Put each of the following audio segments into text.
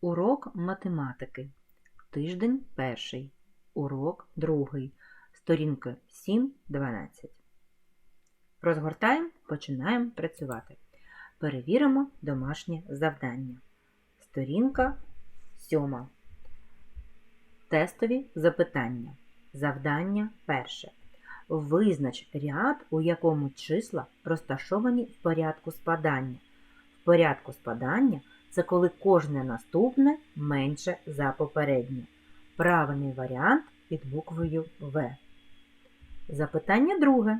Урок математики. Тиждень перший. Урок другий. Сторінка 7-12. Розгортаємо, починаємо працювати. Перевіримо домашнє завдання. Сторінка 7. Тестові запитання. Завдання перше. Визнач ряд, у якому числа розташовані в порядку спадання. В порядку спадання це коли кожне наступне менше за попереднє. Правильний варіант під буквою В. Запитання друге.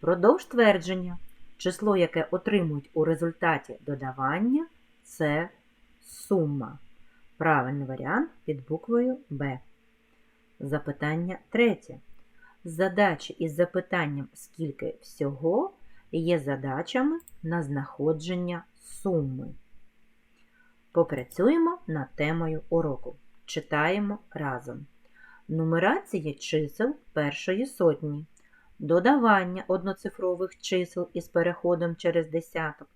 Продовж твердження. Число, яке отримують у результаті додавання, це сума. Правильний варіант під буквою Б. Запитання третє. Задачі із запитанням скільки всього є задачами на знаходження суми. Попрацюємо над темою уроку. Читаємо разом. Нумерація чисел першої сотні. Додавання одноцифрових чисел із переходом через десяток.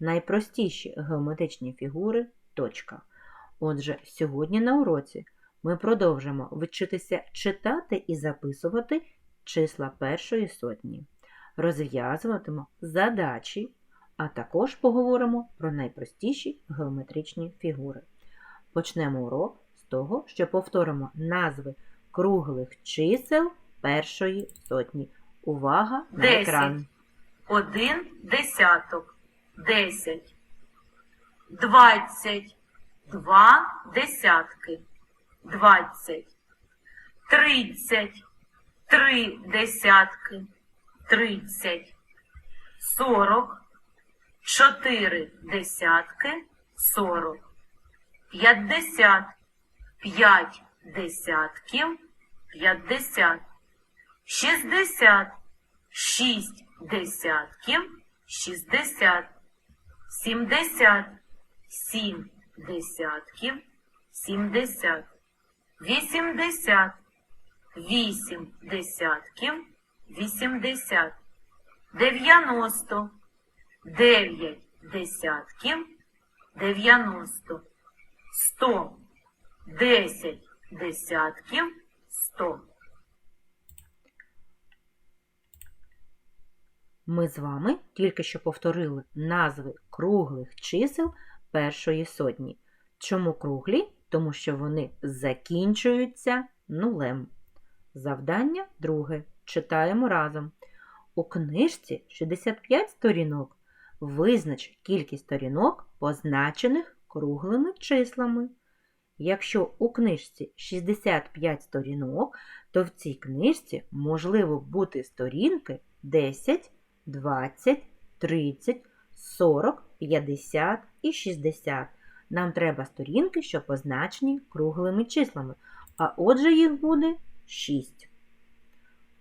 Найпростіші геометричні фігури точка. Отже, сьогодні на уроці ми продовжимо вчитися читати і записувати числа першої сотні. Розв'язуватимо задачі, а також поговоримо про найпростіші геометричні фігури. Почнемо урок з того, що повторимо назви круглих чисел першої сотні. Увага на Десять. екран. Один десяток, десять, двадцять, два десятки, двадцять, тридцять, три десятки, тридцять, сорок, чотири десятки, сорок, п'ятдесят, п'ять десятків, п'ятдесят, шістдесят, шість десятків, шістдесят, сімдесят, сім десятків, сімдесят, вісімдесят, вісім десятків, вісімдесят, дев'яносто, дев'ять десятків, дев'яносто, сто, десять десятків, сто. Ми з вами тільки що повторили назви круглих чисел першої сотні. Чому круглі? Тому що вони закінчуються нулем. Завдання друге. Читаємо разом. У книжці 65 сторінок. Визнач кількість сторінок, позначених круглими числами. Якщо у книжці 65 сторінок, то в цій книжці можливо бути сторінки 10, 20, 30, 40, 50 і 60. Нам треба сторінки, що позначені круглими числами, а отже їх буде 6.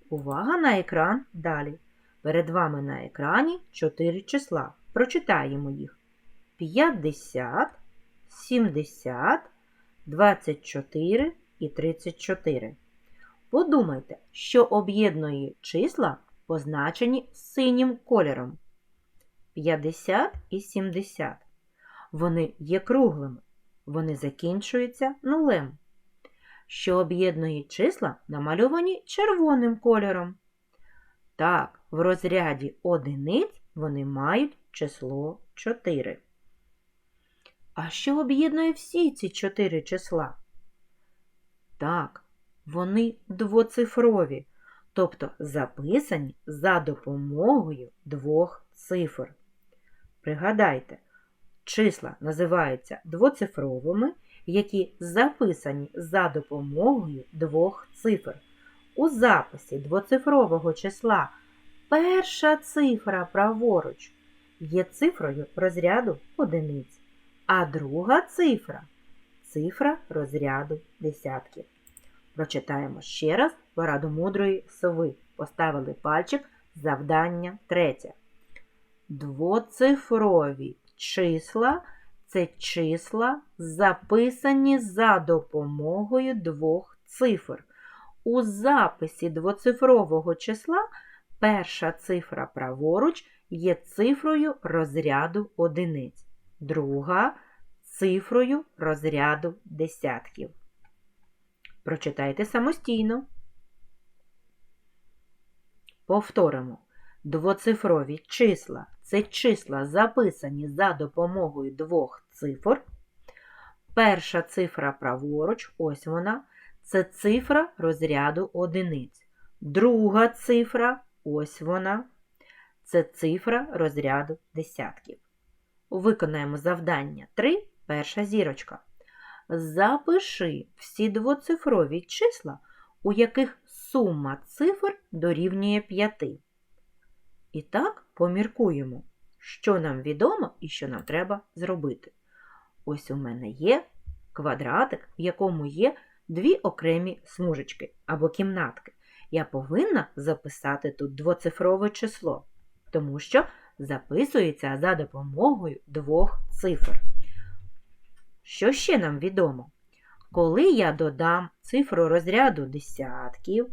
Увага на екран далі. Перед вами на екрані 4 числа. Прочитаємо їх. 50, 70, 24 і 34. Подумайте, що об'єднує числа, позначені синім кольором. 50 і 70. Вони є круглими. Вони закінчуються нулем. Що об'єднує числа, намальовані червоним кольором. Так, в розряді одиниць вони мають число 4. А що об'єднує всі ці чотири числа? Так, вони двоцифрові, тобто записані за допомогою двох цифр. Пригадайте, числа називаються двоцифровими, які записані за допомогою двох цифр. У записі двоцифрового числа перша цифра праворуч є цифрою розряду одиниць, а друга цифра цифра розряду десятків. Прочитаємо ще раз пораду мудрої сови. Поставили пальчик завдання третє. Двоцифрові числа це числа, записані за допомогою двох цифр. У записі двоцифрового числа перша цифра праворуч є цифрою розряду одиниць. Друга цифрою розряду десятків. Прочитайте самостійно. Повторимо. Двоцифрові числа це числа, записані за допомогою двох цифр. Перша цифра праворуч, ось вона, це цифра розряду одиниць. Друга цифра, ось вона, це цифра розряду десятків. Виконаємо завдання 3, перша зірочка. Запиши всі двоцифрові числа, у яких сума цифр дорівнює 5. І так поміркуємо, що нам відомо і що нам треба зробити. Ось у мене є квадратик, в якому є дві окремі смужечки або кімнатки. Я повинна записати тут двоцифрове число, тому що записується за допомогою двох цифр. Що ще нам відомо? Коли я додам цифру розряду десятків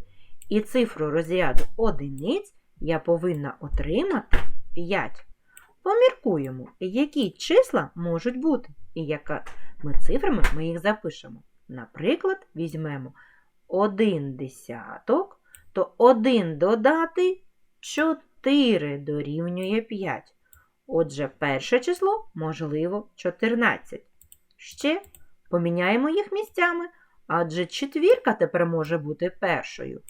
і цифру розряду одиниць, я повинна отримати 5. Поміркуємо, які числа можуть бути, і якими цифрами ми їх запишемо. Наприклад, візьмемо 1 десяток, то 1 додати 4 дорівнює 5. Отже, перше число, можливо, 14. Ще поміняємо їх місцями, адже четвірка тепер може бути першою,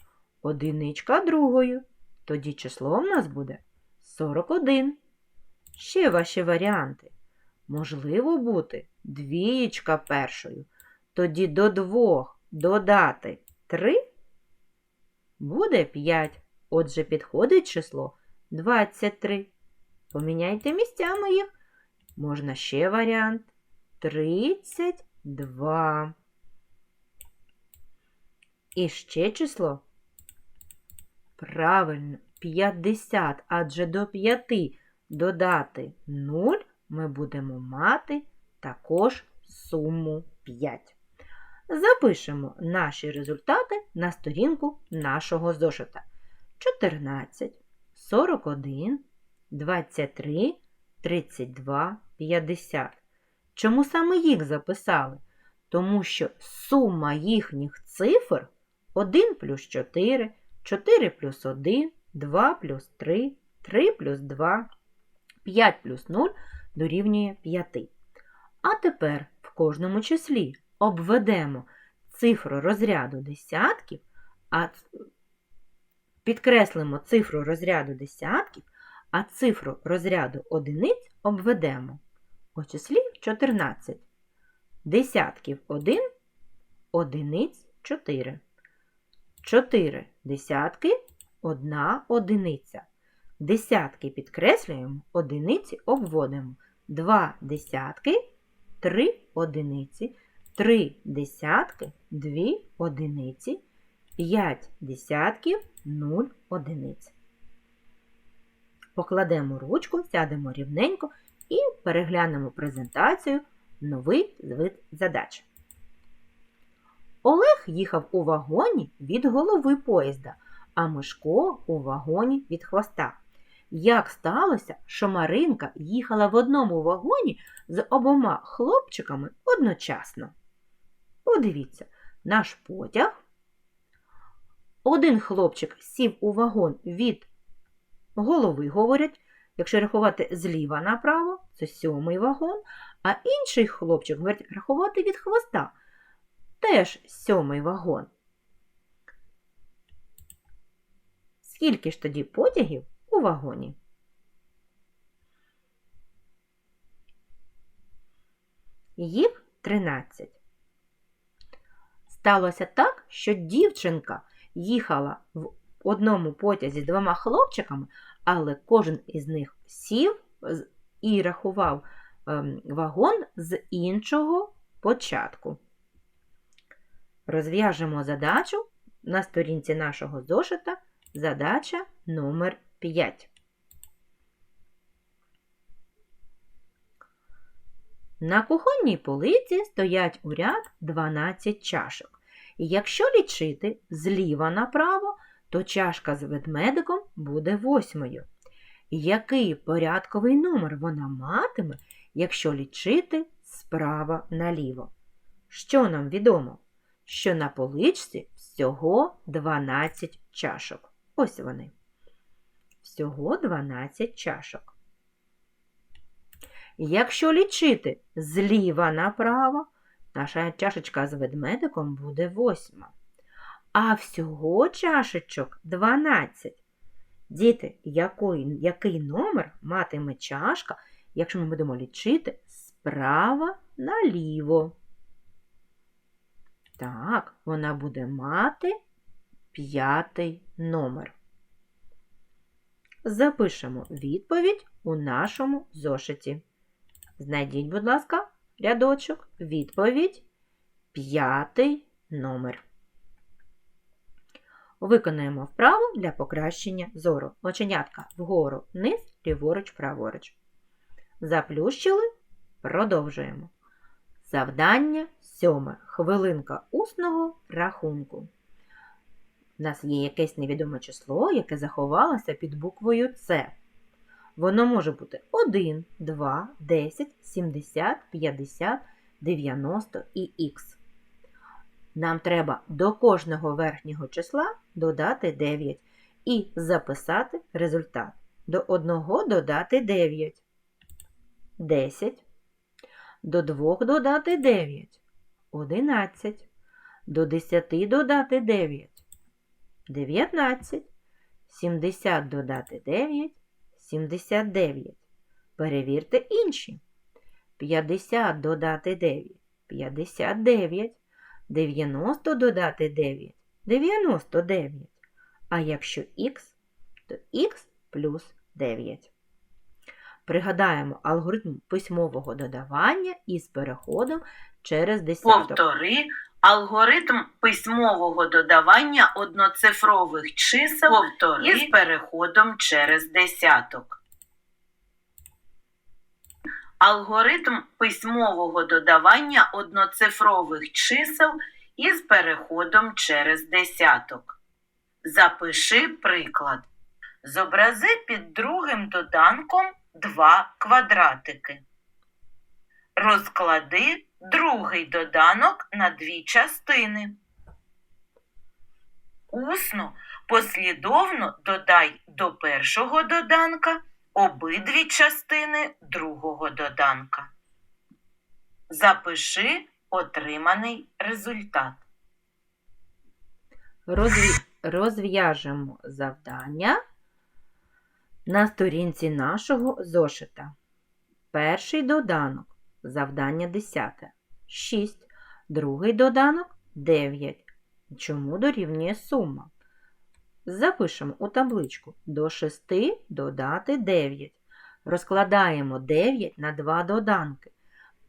одиничка другою. Тоді число в нас буде 41. Ще ваші варіанти. Можливо бути двієчка першою. Тоді до двох додати 3 буде 5. Отже, підходить число 23. Поміняйте місцями їх. Можна ще варіант 32. І ще число. Правильно, 50, адже до 5 додати 0 ми будемо мати також суму 5. Запишемо наші результати на сторінку нашого зошита. 14, 41, 23, 32, 50. Чому саме їх записали? Тому що сума їхніх цифр 1 плюс 4, 4 плюс 1, 2 плюс 3, 3 плюс 2, 5 плюс 0 дорівнює 5. А тепер в кожному числі обведемо цифру розряду десятків, а підкреслимо цифру розряду десятків, а цифру розряду одиниць обведемо. У числі 14. Десятків 1, одиниць 4. 4 десятки, 1 одиниця. Десятки підкреслюємо, одиниці обводимо. 2 десятки, 3 одиниці, 3 десятки, 2 одиниці, 5 десятків, 0 одиниць. Покладемо ручку, сядемо рівненько і переглянемо презентацію новий вид задач. Олег їхав у вагоні від голови поїзда, а Мишко у вагоні від хвоста. Як сталося, що Маринка їхала в одному вагоні з обома хлопчиками одночасно? Подивіться, наш потяг. Один хлопчик сів у вагон від голови, говорять, якщо рахувати зліва направо, це сьомий вагон, а інший хлопчик говорить рахувати від хвоста, теж сьомий вагон. Скільки ж тоді потягів у вагоні? Їх 13. Сталося так, що дівчинка їхала в одному потязі з двома хлопчиками, але кожен із них сів і рахував ем, вагон з іншого початку. Розв'яжемо задачу на сторінці нашого зошита. Задача номер 5. На кухонній полиці стоять у ряд 12 чашок. І якщо лічити зліва направо, то чашка з ведмедиком буде восьмою. Який порядковий номер вона матиме, якщо лічити справа наліво. Що нам відомо? Що на поличці всього 12 чашок. Ось вони. Всього 12 чашок. Якщо лічити зліва направо, наша чашечка з ведмедиком буде восьма. А всього чашечок 12. Діти, який, який номер матиме чашка, якщо ми будемо лічити справа наліво? Так, вона буде мати п'ятий номер. Запишемо відповідь у нашому зошиті. Знайдіть, будь ласка, рядочок, відповідь п'ятий номер. Виконаємо вправу для покращення зору. Оченятка вгору, вниз, ліворуч, праворуч. Заплющили, продовжуємо. Завдання сьоме. Хвилинка усного рахунку. У нас є якесь невідоме число, яке заховалося під буквою С. Воно може бути 1, 2, 10, 70, 50, 90 і х. Нам треба до кожного верхнього числа додати 9 і записати результат. До 1 додати 9. 10. До 2 додати 9. 11. До 10 додати 9. 19. 70 додати 9. 79. Перевірте інші. 50 додати 9. 59. 90 додати 9. 99. А якщо х, то х плюс 9. Пригадаємо алгоритм письмового додавання із переходом через десяток. Повтори алгоритм письмового додавання одноцифрових чисел Повтори. із переходом через десяток. Алгоритм письмового додавання одноцифрових чисел із переходом через десяток. Запиши приклад. Зобрази під другим доданком два квадратики. Розклади другий доданок на дві частини. Усно послідовно додай до першого доданка обидві частини другого доданка. Запиши отриманий результат. Розв'яжемо завдання на сторінці нашого зошита. Перший доданок. Завдання 10. 6. Другий доданок 9. Чому дорівнює сума? Запишемо у табличку до 6 додати 9. Розкладаємо 9 на два доданки.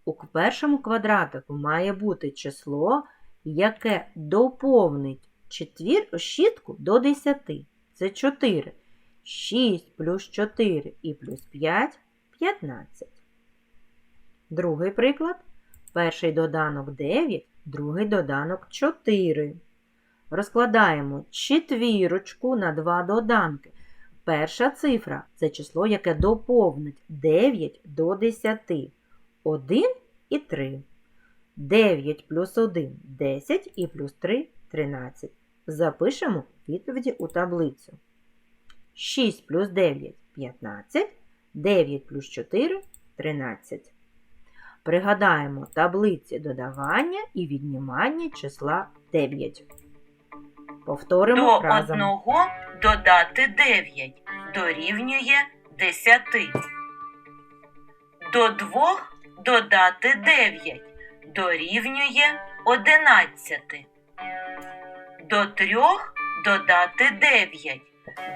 У першому квадратику має бути число, яке доповнить четвір, шістку до 10. Це 4. 6 плюс 4 і плюс 5 – 15. Другий приклад. Перший доданок 9, другий доданок 4. Розкладаємо четвірочку на два доданки. Перша цифра це число, яке доповнить 9 до 10. 1 і 3. 9 плюс 1 – 10 і плюс 3 – 13. Запишемо відповіді у таблицю. 6 плюс 9 – 15, 9 плюс 4 – 13. Пригадаємо таблиці додавання і віднімання числа 9. Повторимо До разом. одного додати 9 дорівнює 10. До двох додати 9 дорівнює 11. До трьох додати 9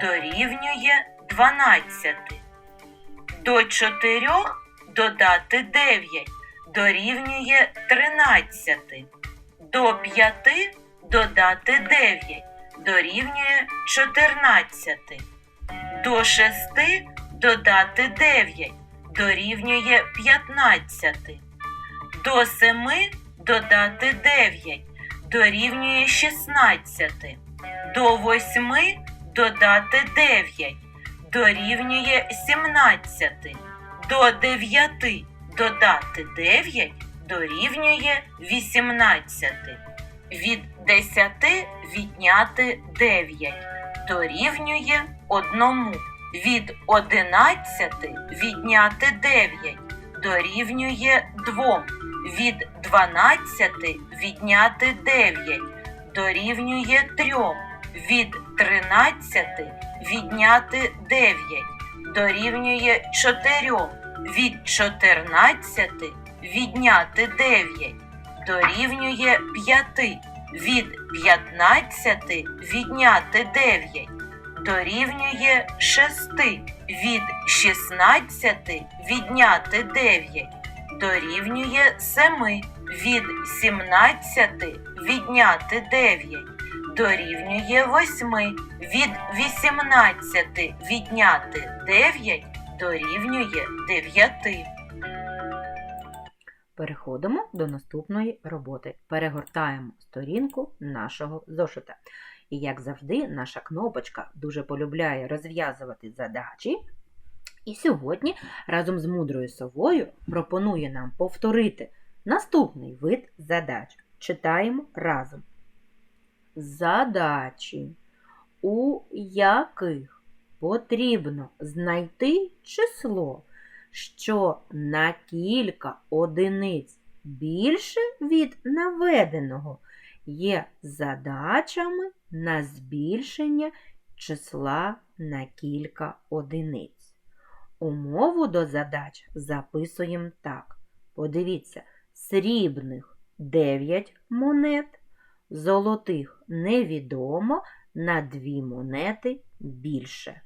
дорівнює 12. До чотирьох додати 9 дорівнює 13. До п'яти додати 9 дорівнює 14. До 6 додати 9 дорівнює 15. До 7 додати 9 дорівнює 16. До 8 додати 9 дорівнює 17. До 9 додати 9 дорівнює 18. Від 10 відняти 9 дорівнює 1. Від 11 відняти 9 дорівнює 2. Від 12 відняти 9 дорівнює 3. Від 13 відняти 9 дорівнює 4. Від 14 відняти 9 дорівнює 5. Від 15 відняти 9 дорівнює 6. Від 16 відняти 9 дорівнює 7. Від 17 відняти 9 дорівнює 8. Від 18 відняти 9 дорівнює 9. Переходимо до наступної роботи. Перегортаємо сторінку нашого зошита. І, як завжди, наша кнопочка дуже полюбляє розв'язувати задачі. І сьогодні разом з мудрою совою пропонує нам повторити наступний вид задач. Читаємо разом. Задачі, у яких потрібно знайти число, що на кілька одиниць більше від наведеного, є задачами на збільшення числа на кілька одиниць. Умову до задач записуємо так. Подивіться, срібних 9 монет, золотих невідомо на 2 монети більше.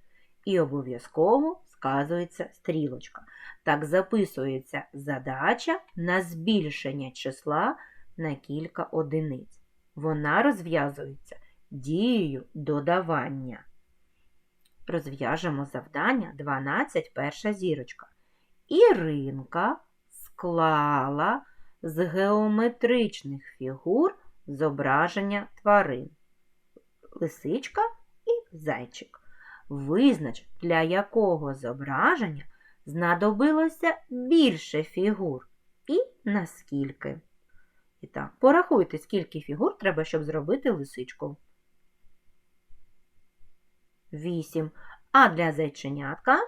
І обов'язково сказується стрілочка. Так записується задача на збільшення числа на кілька одиниць. Вона розв'язується дією додавання. Розв'яжемо завдання 12 перша зірочка. Іринка склала з геометричних фігур зображення тварин. Лисичка і зайчик. Визнач, для якого зображення знадобилося більше фігур і наскільки. І так, порахуйте, скільки фігур треба, щоб зробити лисичку. Вісім. А для зайченятка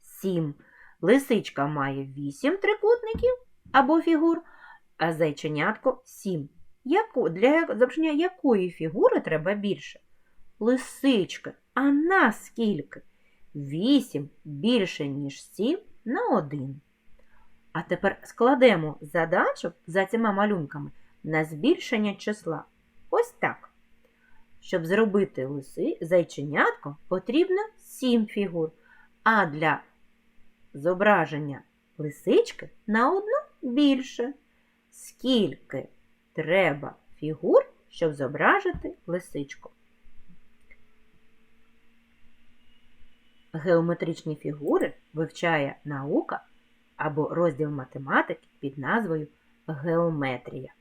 сім. Лисичка має вісім трикутників або фігур, а зайченятко сім. Яку, для зображення якої фігури треба більше? Лисички. А наскільки? Вісім більше, ніж сім на один. А тепер складемо задачу за цими малюнками на збільшення числа. Ось так. Щоб зробити лиси, зайченятко, потрібно 7 фігур, а для зображення лисички на одну більше. Скільки треба фігур, щоб зображити лисичку? Геометричні фігури вивчає наука або розділ математики під назвою Геометрія.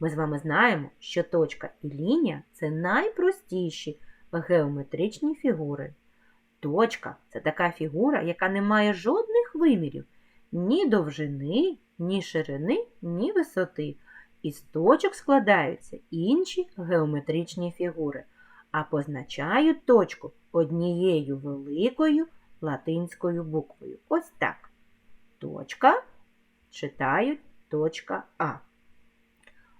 Ми з вами знаємо, що точка і лінія це найпростіші геометричні фігури. Точка це така фігура, яка не має жодних вимірів ні довжини, ні ширини, ні висоти. Із точок складаються інші геометричні фігури, а позначають точку однією великою латинською буквою. Ось так. Точка читають точка А.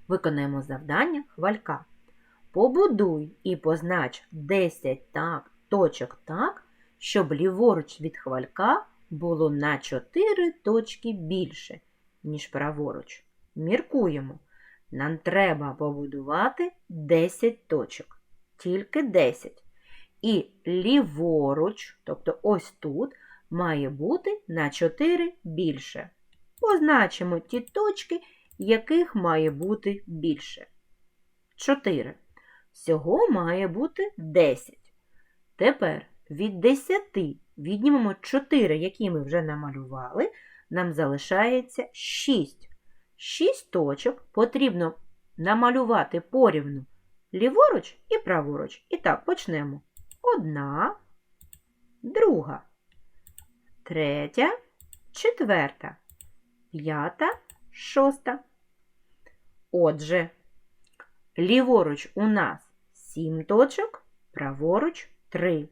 Виконаємо завдання хвалька. Побудуй і познач 10 так, точок так, щоб ліворуч від хвалька було на 4 точки більше, ніж праворуч. Міркуємо. Нам треба побудувати 10 точок. Тільки 10. І ліворуч, тобто ось тут, має бути на 4 більше. Позначимо ті точки, яких має бути більше. 4. Всього має бути 10. Тепер від 10 віднімемо 4, які ми вже намалювали, нам залишається 6. 6 точок потрібно намалювати порівну ліворуч і праворуч. І так, почнемо. Одна, друга, третя, четверта, п'ята, шоста. Отже, ліворуч у нас 7 точок, праворуч 3.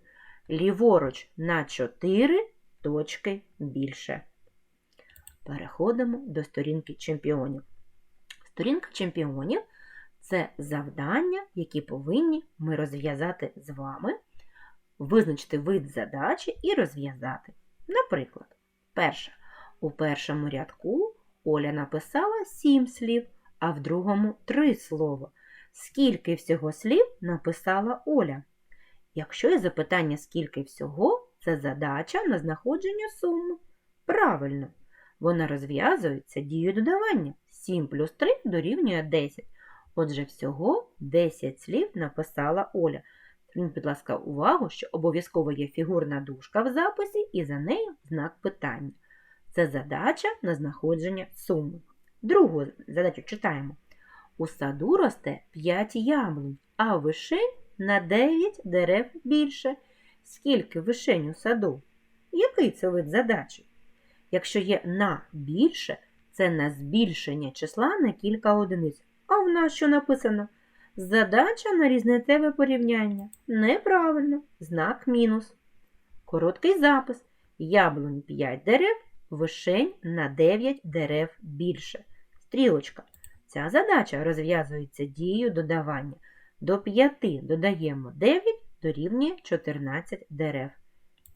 Ліворуч на 4 точки більше. Переходимо до сторінки чемпіонів. Сторінка чемпіонів це завдання, які повинні ми розв'язати з вами, визначити вид задачі і розв'язати. Наприклад, перше. У першому рядку Оля написала 7 слів, а в другому 3 слова. Скільки всього слів написала Оля? Якщо є запитання, скільки всього, це задача на знаходження суми. Правильно, вона розв'язується дією додавання. 7 плюс 3 дорівнює 10. Отже, всього 10 слів написала Оля. Будь ласка, увагу, що обов'язково є фігурна дужка в записі і за нею знак питання. Це задача на знаходження суми. Другу задачу читаємо. У саду росте 5 яблунь, а вишень на 9 дерев більше. Скільки вишень у саду? Який це вид задачі? Якщо є на більше, це на збільшення числа на кілька одиниць. А в нас що написано? Задача на різницеве порівняння. Неправильно. Знак мінус. Короткий запис. Яблунь 5 дерев, вишень на 9 дерев більше. Стрілочка. Ця задача розв'язується дією додавання. До 5 додаємо 9 дорівнює 14 дерев.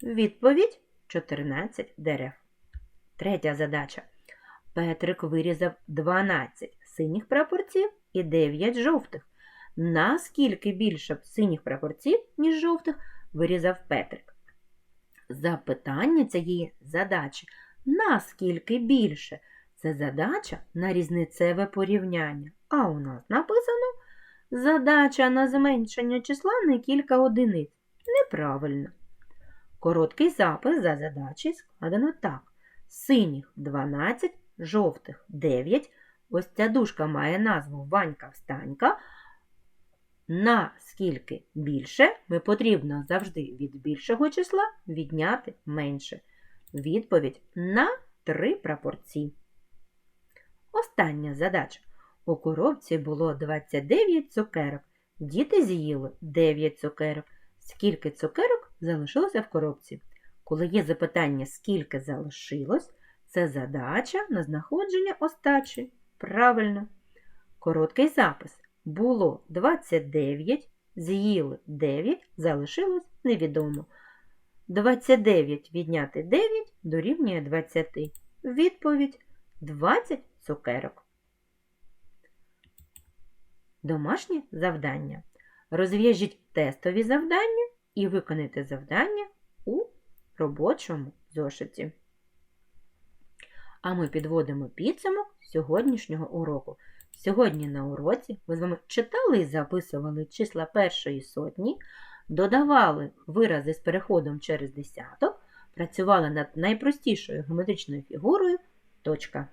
Відповідь 14 дерев. Третя задача. Петрик вирізав 12 синіх прапорців і 9 жовтих. Наскільки більше синіх прапорців, ніж жовтих, вирізав Петрик? Запитання цієї задачі наскільки більше? Це задача на різницеве порівняння. А у нас написано задача на зменшення числа на кілька одиниць. Неправильно. Короткий запис за задачі складено так. Синіх 12, жовтих 9. Ось ця дужка має назву Ванька-встанька. Наскільки більше ми потрібно завжди від більшого числа відняти менше. Відповідь на три прапорці. Остання задача. У коробці було 29 цукерок. Діти з'їли 9 цукерок. Скільки цукерок залишилося в коробці? Коли є запитання, скільки залишилось, це задача на знаходження остачі. Правильно. Короткий запис. Було 29, з'їли 9, залишилось невідомо. 29 відняти 9 дорівнює 20. Відповідь 20 цукерок. Домашнє завдання. Розв'яжіть тестові завдання і виконайте завдання у робочому зошиті. А ми підводимо підсумок сьогоднішнього уроку. Сьогодні на уроці ми з вами читали і записували числа першої сотні, додавали вирази з переходом через десяток, працювали над найпростішою геометричною фігурою точка.